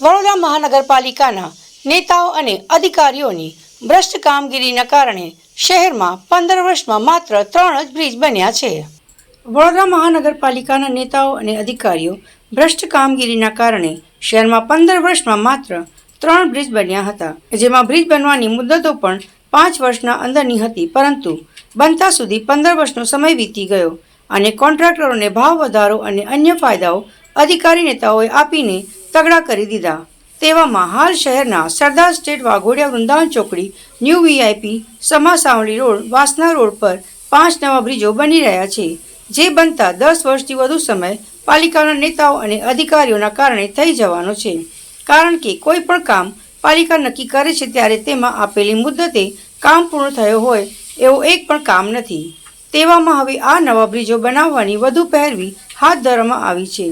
વડોદરા મહાનગરપાલિકાના નેતાઓ અને અધિકારીઓની ભ્રષ્ટ કામગીરીના કારણે શહેરમાં પંદર વર્ષમાં માત્ર ત્રણ જ બ્રિજ બન્યા છે. વડોદરા મહાનગરપાલિકાના નેતાઓ અને અધિકારીઓ ભ્રષ્ટ કામગીરીના કારણે શહેરમાં પંદર વર્ષમાં માત્ર ત્રણ બ્રિજ બન્યા હતા, જેમાં બ્રિજ બનવાની મુદ્દતો પણ પાંચ વર્ષના અંદરની હતી, પરંતુ બનતા સુધી પંદર વર્ષનો સમય વીતી ગયો અને કોન્ટ્રાક્ટરોને ભાવ વધારો અને અન્ય ફાયદાઓ અધિકારી નેતાઓએ આપીને તગડા કરી દીધા. તેવામાં હાલ શહેરના સરદાર સ્ટેટ વાઘોડિયા વૃંદાવન ચોકડી, new VIP Sama Savli road, Vasna road પર પાંચ નવા બ્રિજો બની રહ્યા છે, જે બનતા દસ વર્ષથી વધુ સમય પાલિકાના નેતાઓ અને અધિકારીઓના કારણે થઈ જવાનો છે. કારણ કે કોઈ પણ કામ પાલિકા નક્કી કરે છે ત્યારે તેમાં આપેલી મુદ્દતે કામ પૂર્ણ થયો હોય એવો એક પણ કામ નથી. તેવામાં હવે આ નવા બ્રિજો બનાવવાની વધુ પહેરવી હાથ ધરવામાં આવી છે.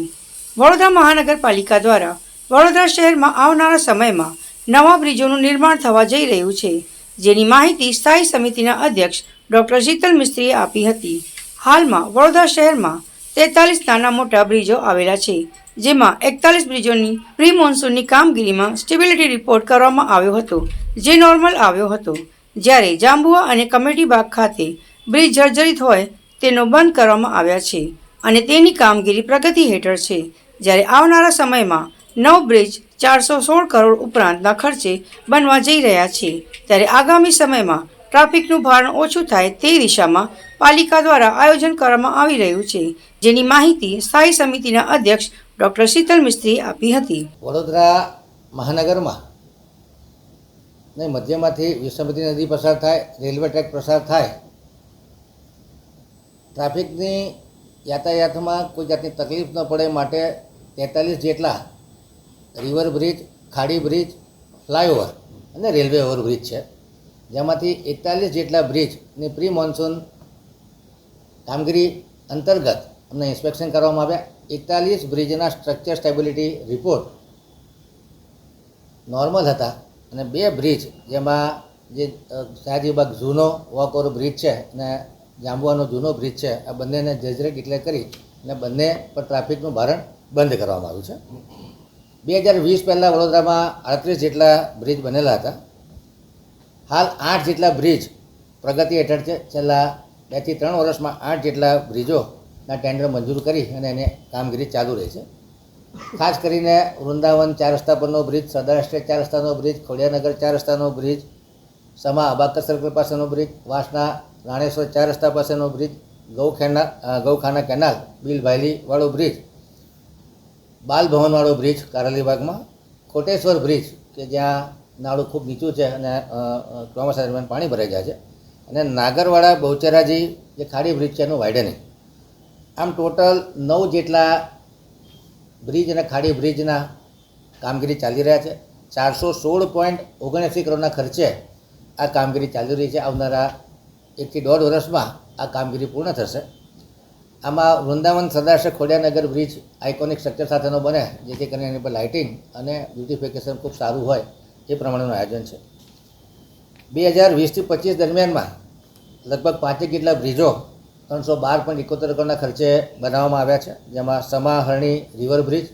વડોદરા મહાનગરપાલિકા દ્વારા વડોદરા શહેરમાં આવનારા સમયમાં નવા બ્રિજોનું નિર્માણ થવા જઈ રહ્યું છે, જેની માહિતી સ્થાયી સમિતિના અધ્યક્ષ ડોક્ટર શીતલ મિસ્ત્રીએ આપી હતી. હાલમાં વડોદરા શહેરમાં તેતાલીસ નાના મોટા બ્રિજો આવેલા છે, જેમાં એકતાલીસ બ્રિજોની પ્રી મોન્સૂનની કામગીરીમાં સ્ટેબિલિટી રિપોર્ટ કરવામાં આવ્યો હતો, જે નોર્મલ આવ્યો હતો. જ્યારે જાંબુઆ અને કમેટી બાગ ખાતે બ્રિજ જર્જરિત હોય તેનો બંધ કરવામાં આવ્યા છે. અને તેની કામગીરી પ્રગતિ હેઠળ છે. જ્યારે આવનારા સમયમાં નવ બ્રિજ ચારસો સોળ કરોડ ઉપરાંતના ખર્ચે બનવા જઈ રહ્યા છે, ત્યારે આગામી સમયમાં ટ્રાફિકનું ભારણ ઓછું થાય તે દિશામાં પાલિકા દ્વારા આયોજન કરવામાં આવી રહ્યું છે, જેની માહિતી સ્થાયી સમિતિના અધ્યક્ષ ડોક્ટર શીતલ મિસ્ત્રીએ આપી હતી. વડોદરા મહાનગરમાં ને મધ્યમાંથી વિશ્વમતી નદી પસાર થાય, રેલવે ટ્રેક પસાર થાય, ટ્રાફિકની યાતાયાતમાં કોઈ જાતની તકલીફ ન પડે માટે તેતાલીસ જેટલા રિવર બ્રિજ ખાડી બ્રિજ ફ્લાયઓવર અને રેલવે ઓવરબ્રિજ છે. જેમાંથી એકતાલીસ જેટલા બ્રિજની પ્રી મોન્સૂન કામગીરી અંતર્ગત અમને ઇન્સ્પેક્શન કરવામાં આવ્યા. એકતાલીસ બ્રિજના સ્ટ્રક્ચર સ્ટેબિલિટી રિપોર્ટ નોર્મલ હતા અને બે બ્રિજ જેમાં જે શાહજીબાગ જૂનો વોક ઓવર બ્રિજ છે અને જાંબુવાનો જૂનો બ્રિજ છે. આ બંનેને જજરે ડિક્લેર કરી અને બંને પર ટ્રાફિકનું ભારણ બંધ કરવામાં આવ્યું છે. બે હજાર વીસ પહેલાં વડોદરામાં અડત્રીસ જેટલા બ્રિજ બનેલા હતા. હાલ આઠ જેટલા બ્રિજ પ્રગતિ હેઠળ છે. છેલ્લા બેથી ત્રણ વર્ષમાં આઠ જેટલા બ્રિજોના ટેન્ડર મંજૂર કરી અને એને કામગીરી ચાલુ રહી છે. ખાસ કરીને વૃંદાવન ચાર રસ્તા પરનો બ્રિજ સ્ટેટ ચાર રસ્તાનો બ્રિજ ખોડિયાનગર ચાર રસ્તાનો બ્રિજ, સમા અબાકર સર્કલ પાસેનો બ્રિજ, વાસના રાણેશ્વર ચાર રસ્તા પાસેનો બ્રિજ, ગૌખેના ગૌખાના કેનાલ બિલભાયલીવાળો ભાયલી વાળો બ્રિજ બાલ ભવનવાળો બ્રિજ કારાલીબાગમાં કોટેશ્વર બ્રિજ, કે જ્યાં નાળું ખૂબ નીચું છે અને ચોમાસા દરમિયાન પાણી ભરાઈ જાય છે. અને નાગરવાડા બહુચરાજી જે ખાડી બ્રિજ છે એનું વાઇડનિંગ આમ ટોટલ નવ જેટલા બ્રિજ અને ખાડી બ્રિજના કામગીરી ચાલી રહ્યા છે. ચારસો સોળ પોઈન્ટ ઓગણએંસી કરોડના ખર્ચે આ કામગીરી ચાલી રહી છે. આવનારા એકથી દોઢ વર્ષમાં આ કામગીરી પૂર્ણ થશે. આમાં વૃંદાવન સદાશય ખોડિયાનગર બ્રિજ આઇકોનિક સ્ટ્રક્ચર સાથેનો બને, જેથી કરીને એની પર લાઇટિંગ અને બ્યુટિફિકેશન ખૂબ સારું હોય એ પ્રમાણેનું આયોજન છે. બે હજાર વીસથી પચીસ દરમિયાનમાં લગભગ પાંચેક જેટલા બ્રિજો ત્રણસો બાર પોઈન્ટ એકોતેર કરોડના ખર્ચે બનાવવામાં આવ્યા છે. જેમાં સમાહરણી river bridge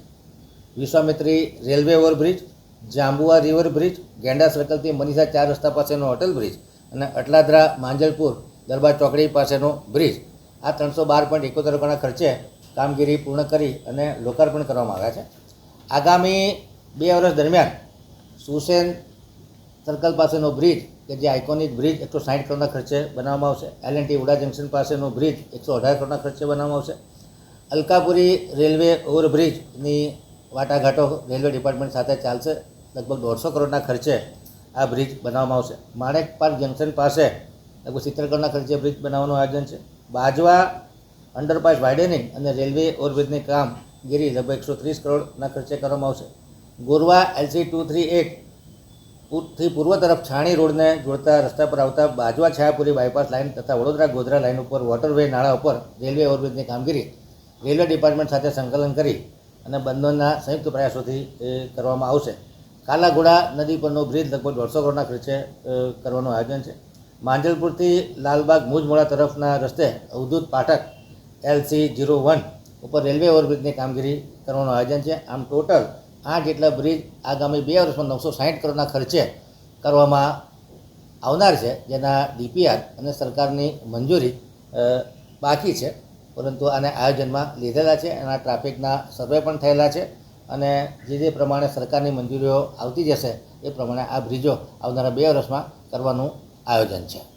Vishwamitri railway overbridge Jambua river bridge Genda સર્કલથી Manisha ચાર રસ્તા પાસેનો હોટલ બ્રિજ અને અટલાદરા, માંજલપુર, દરબાર ચોકડી પાસેનો બ્રિજ. આ ત્રણસો બાર પોઈન્ટ એકોતેર રૂપિયાના ખર્ચે કામગીરી પૂર્ણ કરી અને લોકાર્પણ કરવામાં આવ્યા છે. આગામી બે વર્ષ દરમિયાન સુસેન સર્કલ પાસેનો બ્રિજ, કે જે આઇકોનિક બ્રિજ એકસો સાઠ કરોડના ખર્ચે બનાવવામાં આવશે. એલ એન્ડ ટી ઉડા જંકશન પાસેનો બ્રિજ એકસો અઢાર કરોડના ખર્ચે બનાવવામાં આવશે. અલકાપુરી રેલવે ઓવરબ્રિજની વાટાઘાટો રેલવે ડિપાર્ટમેન્ટ સાથે ચાલશે. લગભગ દોઢસો કરોડના ખર્ચે આ બ્રિજ બનાવવામાં આવશે. માણેક પાર્ક જંકશન પાસે લગભગ સિત્તેર ખર્ચે બ્રિજ બનાવવાનું આયોજન છે. બાજવા, અંડરપાસ વાઇડનિંગ અને રેલવે ઓવરબ્રિજની કામગીરી લગભગ એકસો ત્રીસ કરોડના ખર્ચે કરવામાં આવશે. ગોરવા એલસી ટુ થ્રી એટથી પૂર્વ તરફ છાણી રોડને જોડતા રસ્તા પર આવતા બાજવા છાયાપુરી બાયપાસ લાઇન તથા વડોદરા ગોધરા લાઇન ઉપર વોટરવે નાળા ઉપર રેલવે ઓવરબ્રિજની કામગીરી રેલવે ડિપાર્ટમેન્ટ સાથે સંકલન કરી અને બંધોના સંયુક્ત પ્રયાસોથી, એ, કરવામાં આવશે. કાલાઘોડા નદી પરનો બ્રિજ લગભગ દોઢસો કરોડના ખર્ચે કરવાનું આયોજન છે. માંજલપુરથી લાલબાગ મુજમોડા તરફના રસ્તે Avdhoot Pathak LC zero one ઉપર રેલવે ઓવરબ્રિજની કામગીરી કરવાનું આયોજન છે. આમ ટોટલ આઠ જેટલા બ્રિજ આગામી બે વર્ષમાં નવસો સાહીઠ કરોડના ખર્ચે કરવામાં આવનાર છે, જેના ડીપીઆર અને સરકારની મંજૂરી બાકી છે. પરંતુ આને આયોજનમાં લીધેલા છે. એના ટ્રાફિકના સર્વે પણ થયેલા છે. અને જે જે પ્રમાણે સરકારની મંજૂરીઓ આવતી જશે, એ પ્રમાણે આ બ્રિજો આવનારા બે વર્ષમાં કરવાનું આયોજન છે.